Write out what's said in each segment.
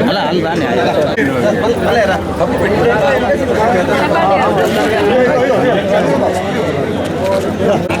ಅಲ್ಲ ಅಲ್ಲ ನ್ಯಾಯ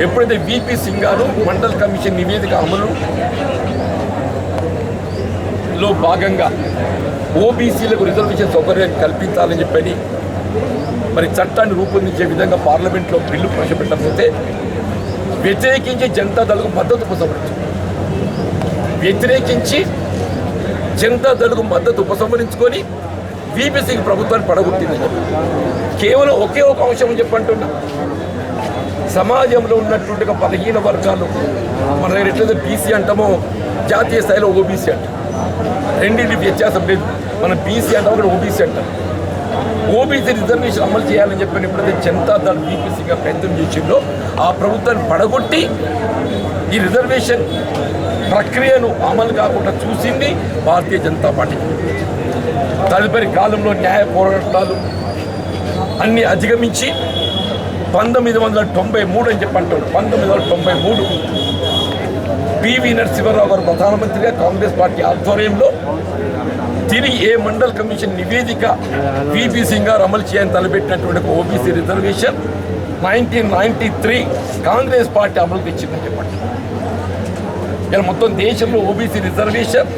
ఎప్పుడైతే విపి సింగ్ గారు మండల్ కమిషన్ నివేదిక అమలు లో భాగంగా ఓబీసీలకు రిజర్వేషన్ సౌకర్యం కల్పించాలని చెప్పని మరి చట్టాన్ని రూపొందించే విధంగా పార్లమెంట్లో బిల్లు ప్రవేశపెట్టకపోతే వ్యతిరేకించి జనతా దళకు మద్దతు ఉపసంహరించింది వ్యతిరేకించి జనతా దళకు మద్దతు ఉపసంహరించుకొని బీపీసీకి ప్రభుత్వాన్ని పడగొట్టింది. కేవలం ఒకే ఒక అంశం అని చెప్పంటున్నా సమాజంలో ఉన్నటువంటి బలహీన వర్గాలు మన దగ్గర ఎట్లయితే బీసీ అంటామో జాతీయ స్థాయిలో ఓబీసీ అంటాం. రెండింటి వ్యత్యాసం లేదు. మనం బీసీ అంటాం అక్కడ ఓబీసీ అంటాం. ఓబీసీ రిజర్వేషన్ అమలు చేయాలని చెప్పిన ఎప్పుడైతే జనతా దళ బీపీసీగా ప్రయత్నం చేసిందో ఆ ప్రభుత్వాన్ని పడగొట్టి ఈ రిజర్వేషన్ ప్రక్రియను అమలు కాకుండా చూసింది భారతీయ జనతా పార్టీ. తదుపరి కాలంలో న్యాయ పోరాటాలు అన్ని అధిగమించి పంతొమ్మిది వందల తొంభై మూడు అని చెప్పి అంటాడు పంతొమ్మిది వందల తొంభై మూడు పివి నరసింహారావు గారు ప్రధానమంత్రిగా కాంగ్రెస్ పార్టీ ఆధ్వర్యంలో తిరిగి ఏ మండల్ కమిషన్ నివేదిక పిపి సింగ్ గారు అమలు చేయని తలపెట్టినటువంటి ఒక OBC reservation nineteen ninety three Congress party అమలు తెచ్చిందని చెప్పండి. ఇలా మొత్తం దేశంలో OBC reservation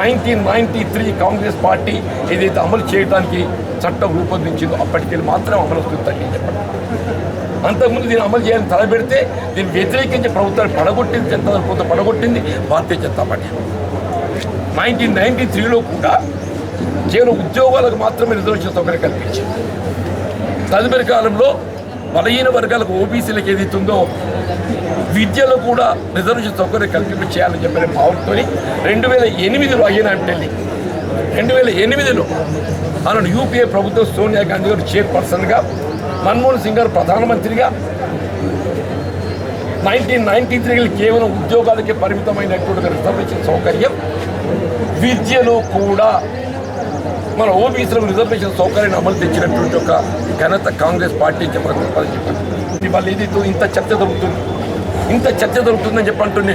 nineteen ninety three Congress party ఏదైతే అమలు చేయడానికి చట్టం రూపొందించిందో అప్పటికెళ్ళి మాత్రం అమలు వస్తుందని చెప్పండి. అంతకుముందు దీన్ని అమలు చేయాలని తలపెడితే దీన్ని వ్యతిరేకించి ప్రభుత్వాన్ని పడగొట్టింది Janata Dal పడగొట్టింది Bharatiya Janata party. Nineteen ninety త్రీలో కూడా కేవలం ఉద్యోగాలకు మాత్రమే రిజర్వేషన్ సౌకర్యం కల్పించింది. తదుపరి కాలంలో బలహీన వర్గాలకు ఓబీసీలకు ఏదైతుందో విద్యలో కూడా రిజర్వేషన్ సౌకర్యం కల్పింప చేయాలని చెప్పిన భావంతో రెండు వేల ఎనిమిదిలో అయిన ఢిల్లీ రెండు వేల ఎనిమిదిలో ఆనాడు యూపీఏ ప్రభుత్వం సోనియా గాంధీ గారు చైర్పర్సన్గా మన్మోహన్ సింగ్ గారు ప్రధానమంత్రిగా నైన్టీన్ నైన్టీ త్రీలో కేవలం ఉద్యోగాలకే పరిమితమైనటువంటి రిజర్వేషన్ సౌకర్యం విద్యలో కూడా మన ఓబీసీలకు రిజర్వేషన్ సౌకర్యాన్ని అమలు తెచ్చినటువంటి ఒక ఘనత కాంగ్రెస్ పార్టీ చెప్పడం వాళ్ళు ఇది ఇంత చర్చ దొరుకుతుంది ఇంత చర్చ దొరుకుతుందని చెప్పంటుంది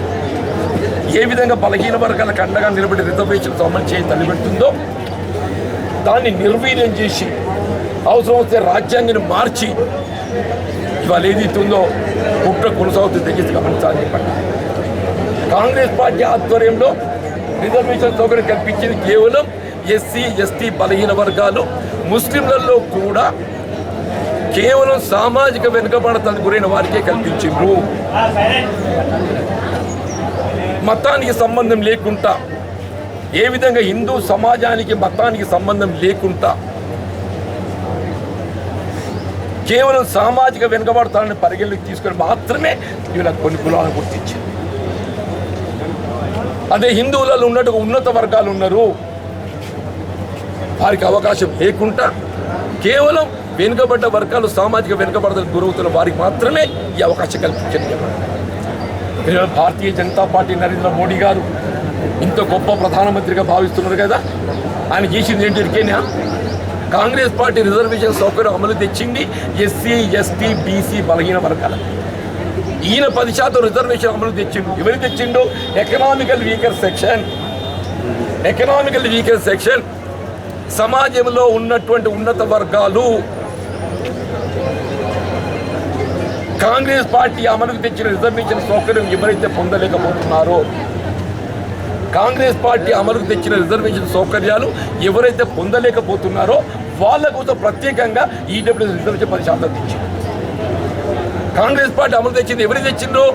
ఏ విధంగా బలహీన వర్గాలకు అండగా నిలబడి రిజర్వేషన్స్ అమలు చేయి తల్లిపెడుతుందో దాన్ని నిర్వీర్యం చేసి అవసరం వస్తే రాజ్యాంగాన్ని మార్చి ఇవాళ ఏదైతుందో పుట్ట కుట్ర కొనసాగుతుంది దయచేసి గమనించాలని చెప్పండి. కాంగ్రెస్ పార్టీ ఆధ్వర్యంలో రిజర్వేషన్ సౌకర్యం కల్పించింది కేవలం ఎస్సీ ఎస్టీ బలహీన వర్గాలు ముస్లింలలో కూడా కేవలం సామాజిక వెనుకబడతానికి గురైన వారికే కల్పించిండ్రు. మతానికి సంబంధం లేకుండా ఏ విధంగా హిందూ సమాజానికి మతానికి సంబంధం లేకుండా కేవలం సామాజిక వెనుకబడతాన్ని పరిగణలోకి తీసుకొని మాత్రమే వీళ్ళ కొన్ని కులాలను గుర్తించింది. అదే హిందువులలో ఉన్నట్టు ఉన్నత వర్గాలు ఉన్నారు. వారికి అవకాశం లేకుండా కేవలం వెనుకబడ్డ వర్గాలు సామాజిక వెనుకబడతలకు గురవుతున్న వారికి మాత్రమే ఈ అవకాశం కల్పించింది భారతీయ జనతా పార్టీ నరేంద్ర మోడీ గారు ఇంత గొప్ప ప్రధానమంత్రిగా భావిస్తున్నారు కదా? ఆయన చేసింది ఏంటి ఇరికేనా? కాంగ్రెస్ పార్టీ రిజర్వేషన్ సౌకర్యం అమలు తెచ్చింది ఎస్సీ ఎస్టీ బీసీ బలహీన వర్గాల. ఈయన పది శాతం రిజర్వేషన్ అమలు తెచ్చిండు. ఎవరు తెచ్చిండు? Economical weaker section economical weaker section సమాజంలో ఉన్నటువంటి ఉన్నత వర్గాలు కాంగ్రెస్ పార్టీ అమలుకు తెచ్చిన రిజర్వేషన్ సౌకర్యం ఎవరైతే పొందలేకపోతున్నారో కాంగ్రెస్ పార్టీ అమలుకు తెచ్చిన రిజర్వేషన్ సౌకర్యాలు ఎవరైతే పొందలేకపోతున్నారో వాళ్ళ కోసం ప్రత్యేకంగా ఈడబ్ల్యూఎస్ రిజర్వేషన్ పది శాతం తెచ్చింది కాంగ్రెస్ పార్టీ అమలు తెచ్చింది ఎవరు తెచ్చిందో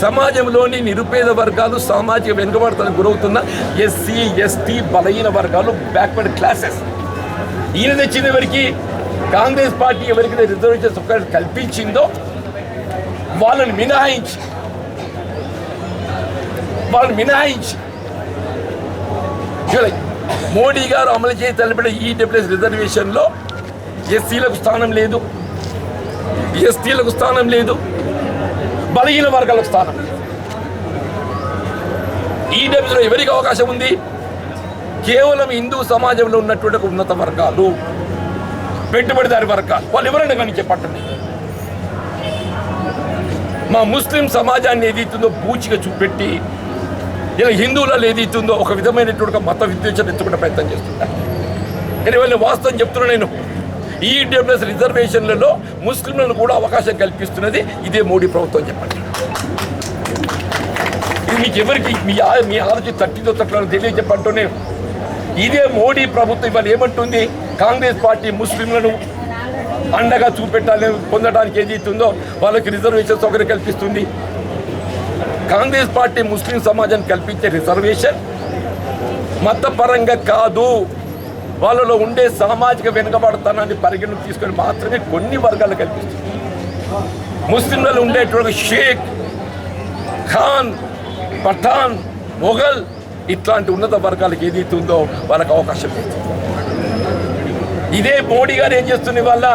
సమాజంలోని నిరుపేద వర్గాలు సామాజిక వెనుకబడతలకు గురవుతున్న ఎస్సీ ఎస్టీ బలహీన వర్గాలు బ్యాక్వర్డ్ క్లాసెస్ ఈయన తెచ్చింది ఎవరికి కాంగ్రెస్ పార్టీ ఎవరికైతే రిజర్వేషన్ సౌకర్యం కల్పించిందో వాళ్ళని మినహాయించి వాళ్ళని మినహాయించి. మోడీ గారు అమలు చేసి తలపిన ఈడబ్ల్యూఎస్ రిజర్వేషన్లో ఎస్సీలకు స్థానం లేదు ఎస్టీలకు స్థానం లేదు. బలహీన వర్గాలకు స్థానం. లేదు డబ్బులో ఎవరికి అవకాశం ఉంది? కేవలం హిందూ సమాజంలో ఉన్నటువంటి ఉన్నత వర్గాలు పెట్టుబడిదారి వర్గాలు వాళ్ళు ఎవరైనా కానీ చెప్పండి. మా ముస్లిం సమాజాన్ని ఏదైతుందో పూచిగా చూపెట్టి ఇలా హిందువులలో ఏదైతుందో ఒక విధమైనటువంటి మత విద్వేషాన్ని ఎత్తుకునే ప్రయత్నం చేస్తుంటారు కానీ వాళ్ళని వాస్తవం చెప్తున్నా నేను. ఈడబ్ల్యూఎస్ రిజర్వేషన్లలో ముస్లింలను కూడా అవకాశం కల్పిస్తున్నది ఇదే మోడీ ప్రభుత్వం చెప్పండి. ఇది మీకు ఎవరికి మీ ఆ- మీ ఆలోచన తట్టితో తట్టు తెలియజేపట్టునే ఇదే మోడీ ప్రభుత్వం ఇవాళ ఏమంటుంది? కాంగ్రెస్ పార్టీ ముస్లింలను అండగా చూపెట్టాలని పొందడానికి ఏది ఇస్తుందో వాళ్ళకి రిజర్వేషన్ సౌకర్యం కల్పిస్తుంది. కాంగ్రెస్ పార్టీ ముస్లిం సమాజానికి కల్పించే రిజర్వేషన్ మతపరంగా కాదు. వాళ్ళలో ఉండే సామాజిక వెనుకబడతనాన్ని పరిగణన తీసుకొని మాత్రమే కొన్ని వర్గాలు కల్పిస్తుంది. ముస్లింలలో ఉండేటువంటి షేక్ ఖాన్ పఠాన్ మొఘల్ ఇట్లాంటి ఉన్నత వర్గాలకు ఏదైతే ఉందో వాళ్ళకి అవకాశం లేదు. ఇదే మోడీ గారు ఏం చేస్తుంది వాళ్ళ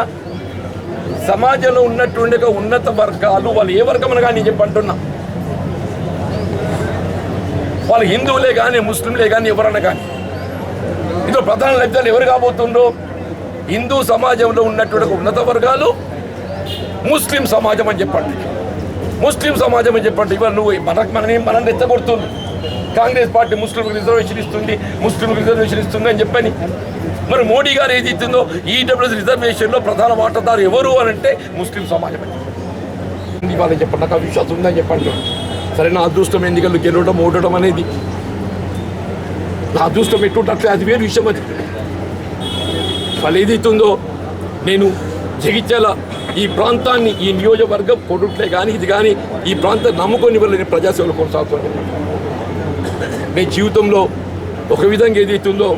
సమాజంలో ఉన్నటువంటి ఉన్నత వర్గాలు వాళ్ళు ఏ వర్గం కానీ చెప్పంటున్నా వాళ్ళు హిందువులే కానీ ముస్లింలే కానీ ఎవరన్నా కానీ ప్రధాన లబ్ధాలు ఎవరు కాబోతుండ్రో? హిందూ సమాజంలో ఉన్నటువంటి ఉన్నత వర్గాలు ముస్లిం సమాజం అని చెప్పండి. ముస్లిం సమాజం అని చెప్పండి. ఇవాళ నువ్వు మనకు మనని మనం రెచ్చగొడుతుంది కాంగ్రెస్ పార్టీ ముస్లింలకు రిజర్వేషన్ ఇస్తుంది ముస్లింలకు రిజర్వేషన్ ఇస్తుంది అని చెప్పని. మరి మోడీ గారు ఏది ఇస్తుందో ఈడబ్ల్యూఎస్ రిజర్వేషన్లో ప్రధాన వాటాదారు ఎవరు అని అంటే ముస్లిం సమాజం అని చెప్పండి. ఇవాళ చెప్పండి నాకు ఆ విశ్వాసం ఉందని చెప్పండి. సరే నా అదృష్టం ఎన్నికలు గెలవడం ఓడటం అనేది అదృష్టం ఎట్టుంటే అది వేరు విషయం అది. వాళ్ళు ఏదైతుందో నేను జగిత్యాల ఈ ప్రాంతాన్ని ఈ నియోజకవర్గం కొడుట్లే కానీ ఇది కానీ ఈ ప్రాంతాన్ని నమ్ముకొని వల్ల నేను ప్రజాసేవలు కొనసాగుతున్నాను నేను జీవితంలో ఒక విధంగా ఏదైతుందో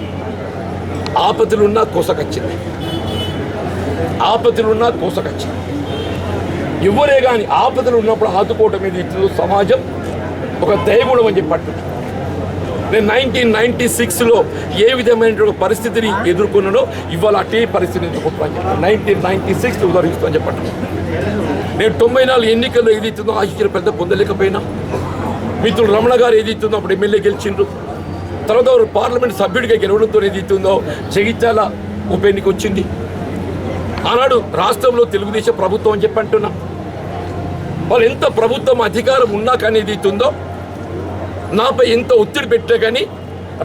ఆపతులున్నా కోసకొచ్చింది. ఆపతులున్నా కోసకొచ్చింది. ఎవరే కానీ ఆపదలు ఉన్నప్పుడు ఆదుకోవటం ఏదైతుందో సమాజం ఒక దయగుణం అని చెప్పి నేను నైన్టీన్ నైన్టీ సిక్స్లో ఏ విధమైన పరిస్థితిని ఎదుర్కొన్నానో ఇవాళ అటే పరిస్థితిని ఎదుర్కొంటున్నాను నైన్టీన్ నైన్టీ సిక్స్ ఉదాహరిస్తాను చెప్పండి. నేను తొంభై నాలుగు ఎన్నికల్లో ఏదైతుందో ఆశించిన పెద్ద పొందలేకపోయినా మిత్రుడు రమణ గారు ఏదైతుందో అప్పుడు ఎమ్మెల్యే గెలిచిండ్రు. తర్వాత వారు పార్లమెంట్ సభ్యుడిగా గెలవడంతో ఏదైతుందో జగిత్యాల ఉప ఎన్నిక వచ్చింది. ఆనాడు రాష్ట్రంలో తెలుగుదేశం ప్రభుత్వం అని చెప్పి అంటున్నా. వాళ్ళు ఎంత ప్రభుత్వం అధికారం ఉన్నాక అనేది ఏదైతుందో నాపై ఎంత ఒత్తిడి పెట్టా కానీ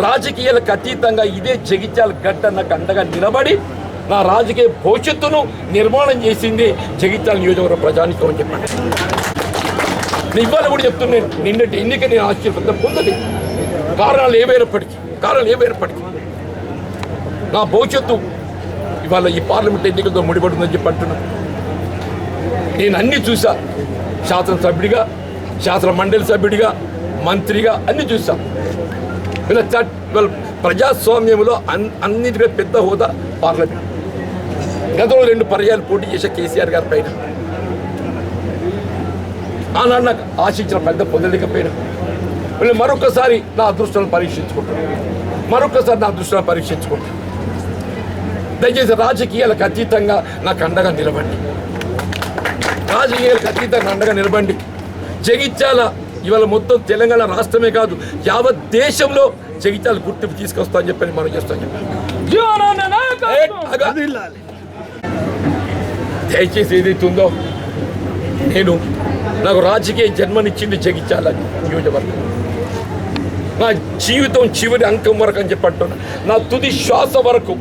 రాజకీయాలకు అతీతంగా ఇదే జగిత్యాల గడ్డ నాకు అండగా నిలబడి నా రాజకీయ భవిష్యత్తును నిర్మాణం చేసింది జగిత్యాల నియోజకవర్గ ప్రజానికం అని చెప్పాను ఇవాళ కూడా చెప్తున్నాను నిన్నటి ఎన్నిక నేను ఆశ్చర్యపడ్డ పొందది. కారణాలు ఏమైనప్పటికీ కారణాలు ఏమైనప్పటికీ నా భవిష్యత్తు ఇవాళ ఈ పార్లమెంట్ ఎన్నికలతో ముడిపడుతుందని చెప్పి అంటున్నాను నేను అన్ని చూసా. శాసనసభ్యుడిగా శాసన మండలి సభ్యుడిగా మంత్రిగా అన్ని చూసాం వీళ్ళ చట్ వీళ్ళ ప్రజాస్వామ్యంలో అన్ అన్నిటికంటే పెద్ద హోదా పార్లమెంట్. గతంలో రెండు పర్యాలు పోటీ చేసే కేసీఆర్ గారి పైన. ఆనాడు నాకు ఆశించిన పెద్ద పొందలేకపోయినా. వీళ్ళు మరొకసారి నా అదృష్టాలను పరీక్షించుకుంటాను మరొకసారి నా అదృష్టాన్ని పరీక్షించుకుంటాను దయచేసి రాజకీయాలకు అతీతంగా నాకు అండగా నిలబండి రాజకీయాలకు అతీతంగా అండగా నిలబండి జగిత్యాల ఇవాళ మొత్తం తెలంగాణ రాష్ట్రమే కాదు యావత్ దేశంలో జగిత్యాల గుర్తింపు తీసుకొస్తా అని చెప్పని మనం చేస్తాం. దయచేసి ఏదైతే ఉందో నేను నాకు రాజకీయ జన్మనిచ్చింది జగిత్యాల నియోజకవర్గం. నా జీవితం చివరి అంకం వరకు అని చెప్పి అంటున్నా. నా తుది శ్వాస వరకు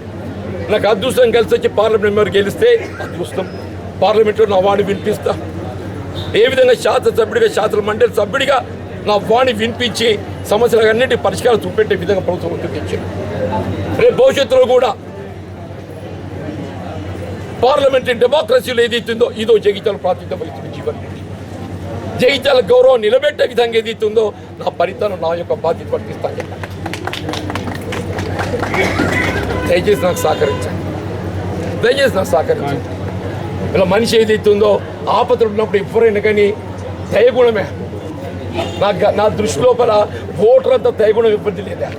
నాకు అదృష్టం కలిసి వచ్చి పార్లమెంట్ మెంబర్ గెలిస్తే అదృష్టం. పార్లమెంట్లో నా వాణి వినిపిస్తా. ఏ విధంగా శాసనసభ్యుడిగా శాసన మండలి సభ్యుడిగా నా వాణి వినిపించి సమస్యలు అన్నిటి పరిష్కారం చూపెట్టే విధంగా ప్రభుత్వం ముందుకు రేపు భవిష్యత్తులో కూడా పార్లమెంటరీ డెమోక్రసీలో ఏదైతుందో ఇదో జగిత్యాల ప్రాతినిధ్యం వహిస్తుంది జీవన్ జగిత్యాల గౌరవం నిలబెట్టే విధంగా ఏదైతుందో నా పరితనం నా యొక్క బాధ్యత వర్తిస్తాను చెప్పాను దయచేసి నాకు సహకరించండి. దయచేసి నాకు సహకరించండి. ఇలా మనిషి ఏదైతుందో ఆపదలు ఉన్నప్పుడు ఎవరైనా కానీ దయగుణమే. నా నా దృష్టి లోపల ఓటర్ అంత దయగుణం ఇబ్బంది లేదా?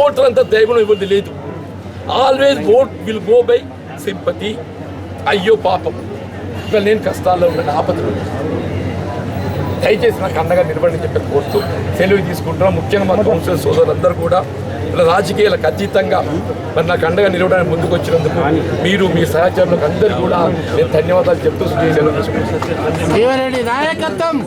ఓటర్ అంత దయగుణం ఇబ్బంది లేదు. Always vote will go by sympathy. అయ్యో పాపం. ఇవాళ నేను కష్టాల్లో ఉన్న ఆపదలు దయచేసి నాకు అండగా నిలబడి చెప్పి కోరుతూ సెలవు తీసుకుంటున్నాం ముఖ్యంగా మా కౌన్సిలర్ సోదరులందరూ కూడా రాజకీయాలకు అతీతంగా మరి నాకు అండగా నిలవడానికి ముందుకు వచ్చినందుకు మీరు మీ సహచరులకు అందరికీ కూడా నేను ధన్యవాదాలు చెప్తూ నాయకత్వం.